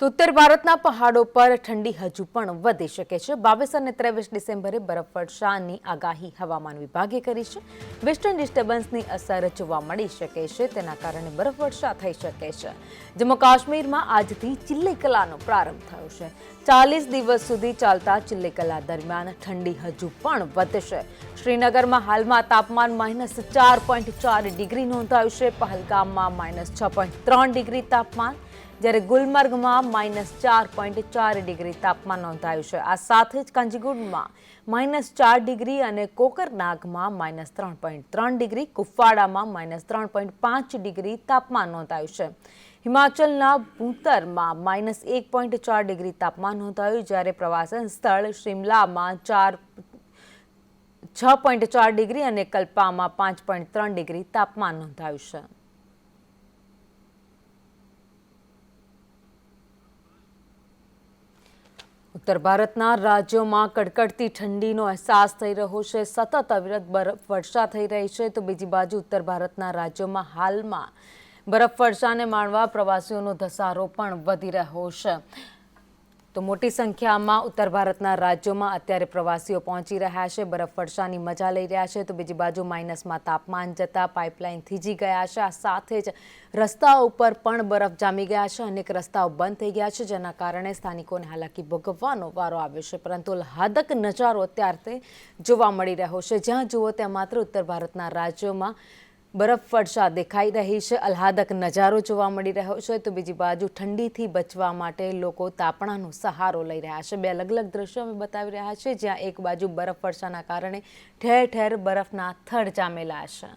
તો ઉત્તર ભારતના પહાડો પર ઠંડી હજુ પણ વધી શકે છે. બાવીસ અને ત્રેવીસ ડિસેમ્બરે બરફવર્ષાની આગાહી હવામાન વિભાગે કરી છે. વેસ્ટર્ન ડિસ્ટર્બન્સની અસર જોવા મળી શકે છે, તેના કારણે બરફવર્ષા થઈ શકે છે. જમ્મુ કાશ્મીરમાં આજથી ચિલ્લી કલાનો પ્રારંભ થયો છે. ચાલીસ દિવસ સુધી ચાલતા ચિલ્લી કલા દરમિયાન ઠંડી હજુ પણ વધશે. શ્રીનગરમાં હાલમાં તાપમાન માઇનસ ચાર પોઈન્ટ ચાર ડિગ્રી નોંધાયું છે. પહલગામમાં માઇનસ છ પોઈન્ટ ત્રણ ડિગ્રી તાપમાન. જ્યારે ગુલમર્ગમાં માઇનસ ચાર પોઈન્ટ ચાર ડિગ્રી તાપમાન નોંધાયું છે. આ સાથે જ કાંજીગુડમાં માઇનસ ચાર ડિગ્રી અને કોકરનાગમાં માઇનસ ત્રણ પોઈન્ટ ત્રણ ડિગ્રી કુફવાડામાં માઇનસ ત્રણ પોઈન્ટ પાંચ ડિગ્રી તાપમાન નોંધાયું છે. હિમાચલના ભૂતરમાં માઇનસ એક પોઈન્ટ ચાર ડિગ્રી તાપમાન નોંધાયું જ્યારે પ્રવાસન સ્થળ શિમલામાં ચાર, છ પોઈન્ટ ચાર ડિગ્રી અને કલ્પામાં પાંચ પોઈન્ટ ત્રણ ડિગ્રી તાપમાન નોંધાયું છે. ઉત્તર ભારતના રાજ્યોમાં કડકડતી ઠંડીનો અહેસાસ થઈ રહ્યો છે. સતત અવિરત બરફ વર્ષા થઈ રહી છે. તો બીજી બાજુ ઉત્તર ભારતના રાજ્યોમાં હાલમાં બરફ વર્ષાને માણવા પ્રવાસીઓનો ધસારો પણ વધી રહ્યો છે. તો મોટી સંખ્યામાં ઉત્તર ભારતના રાજ્યોમાં અત્યારે પ્રવાસીઓ પહોંચી રહ્યા છે. બરફ વર્ષાની મજા લઈ રહ્યા છે. તો બીજી બાજુ માઇનસમાં તાપમાન જતાં પાઇપલાઇન થીજી ગયા છે. આ સાથે જ રસ્તાઓ ઉપર પણ બરફ જામી ગયા છે. અનેક રસ્તાઓ બંધ થઈ ગયા છે, જેના કારણે સ્થાનિકોને હાલાકી ભોગવવાનો વારો આવ્યો છે. પરંતુ હાદક નજારો અત્યારથી જોવા મળી રહ્યો છે. જ્યાં જુઓ ત્યાં માત્ર ઉત્તર ભારતના રાજ્યોમાં બરફ વર્ષા દેખાઈ રહી છે. આહલાદક નજારો જોવા મળી રહ્યો છે. તો બીજી બાજુ ઠંડીથી બચવા માટે લોકો તાપણાનો સહારો લઈ રહ્યા છે. બે અલગ અલગ દ્રશ્યો અમે બતાવી રહ્યા છે જ્યાં એક બાજુ બરફ વર્ષાના કારણે ઠેર ઠેર બરફના થડ જામેલા છે.